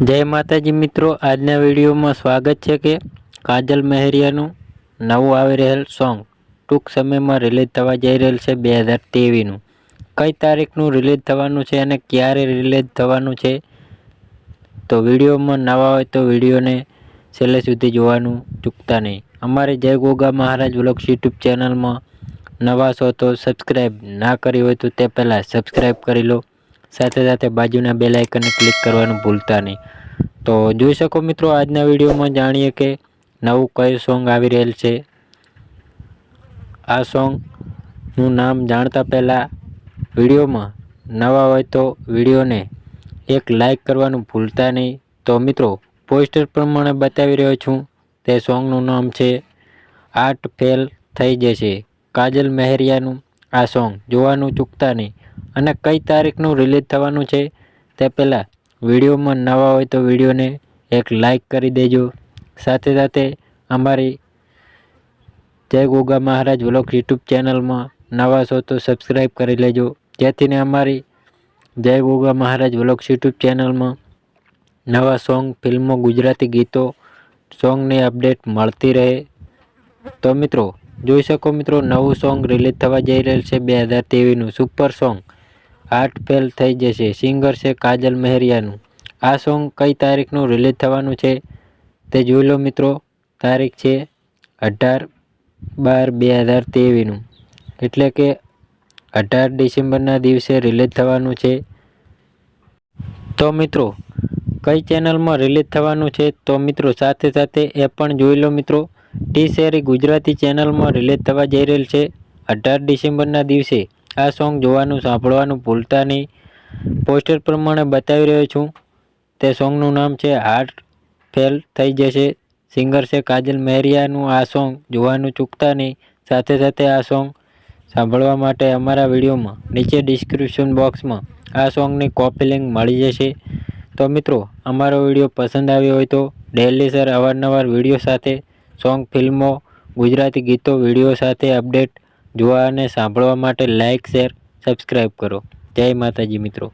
જય માતાજી મિત્રો, આજના વિડીયોમાં સ્વાગત છે કે કાજલ મહેરિયાનું નવું આવી રહેલ સોંગ ટૂંક સમયમાં રિલીઝ થવા જઈ રહેલ છે બે હજાર તેવીસનું કઈ તારીખનું રિલીઝ થવાનું છે અને ક્યારે રિલીઝ થવાનું છે? તો વિડીયોમાં નવા હોય તો વિડીયોને છેલ્લે સુધી જોવાનું ચૂકતા નહીં. અમારે જય ગોગા મહારાજ વ્લોગ્સ યુટ્યુબ ચેનલમાં નવા છો તો સબસ્ક્રાઈબ ના કરી હોય તો તે પહેલાં સબસ્ક્રાઈબ કરી લો. સાથે સાથે બાજુના બે લાઇકનને ક્લિક કરવાનું ભૂલતા નહીં. તો જોઈ શકો મિત્રો, આજના વિડીયોમાં જાણીએ કે નવું કયું સોંગ આવી રહેલ છે. આ સોંગનું નામ જાણતા પહેલાં વિડીયોમાં નવા હોય તો વિડીયોને એક લાઈક કરવાનું ભૂલતા નહીં. તો મિત્રો પોસ્ટર પ્રમાણે બતાવી રહ્યો છું, તે સોંગનું નામ છે, આર્ટ ફેલ થઈ જશે. કાજલ મહેરિયાનું આ સોંગ જોવાનું ચૂકતા નહીં. અને કઈ તારીખનું રિલીઝ થવાનું છે તે પહેલાં વિડીયોમાં નવા હોય તો વિડીયોને એક લાઈક કરી દેજો. સાથે સાથે અમારી જય ગોગા મહારાજ વ્લોગ યુટ્યુબ ચેનલમાં નવા છો તો સબસ્ક્રાઈબ કરી લેજો. જેથીને અમારી જય ગોગા મહારાજ વ્લોગ્સ યુટ્યુબ ચેનલમાં નવા સોંગ, ફિલ્મો, ગુજરાતી ગીતો, સોંગની અપડેટ મળતી રહે. તો મિત્રો જોઈ શકો મિત્રો, નવું સોંગ રિલીઝ થવા જઈ રહેલ છે બે હજાર તેવીસનું સુપર સોંગ હાર્ટ ફેલ થઈ જશે સિંગર છે કાજલ મહેરિયાનું. આ સોંગ કઈ તારીખનું રિલીઝ થવાનું છે તે જોઈ લો મિત્રો, તારીખ છે અઢાર બાર બે હજાર તેવીસનું એટલે કે અઢાર ડિસેમ્બરના દિવસે રિલીઝ થવાનું છે. તો મિત્રો, કઈ ચેનલમાં રિલીઝ થવાનું છે? તો મિત્રો, સાથે સાથે એ પણ જોઈ લો મિત્રો ટી શેરી ગુજરાતી ચેનલમાં રિલીઝ થવા જઈ રહેલ છે. અઢાર ડિસેમ્બરના દિવસે આ સોંગ જોવાનું સાંભળવાનું ભૂલતા નહીં. પોસ્ટર પ્રમાણે બતાવી રહ્યો છું. તે સોંગનું નામ છે હાર્ટ ફેલ થઈ જશે. સિંગર છે કાજલ મહેરિયાનું આ સોંગ જોવાનું ચૂકતા નહીં. સાથે સાથે આ સોંગ સાંભળવા માટે અમારા વિડીયોમાં નીચે ડિસ્ક્રિપ્શન બોક્સમાં આ સોંગની કોપી લિંક મળી જશે. તો મિત્રો, અમારો વીડિયો પસંદ આવ્યો હોય તો ડેલી સર અવારનવાર વીડિયો સાથે સોંગ, ફિલ્મો, ગુજરાતી ગીતો, વીડિયો સાથે અપડેટ જોવા અને સાંભળવા માટે લાઇક શેર સબસ્ક્રાઈબ કરો. જય માતાજી મિત્રો.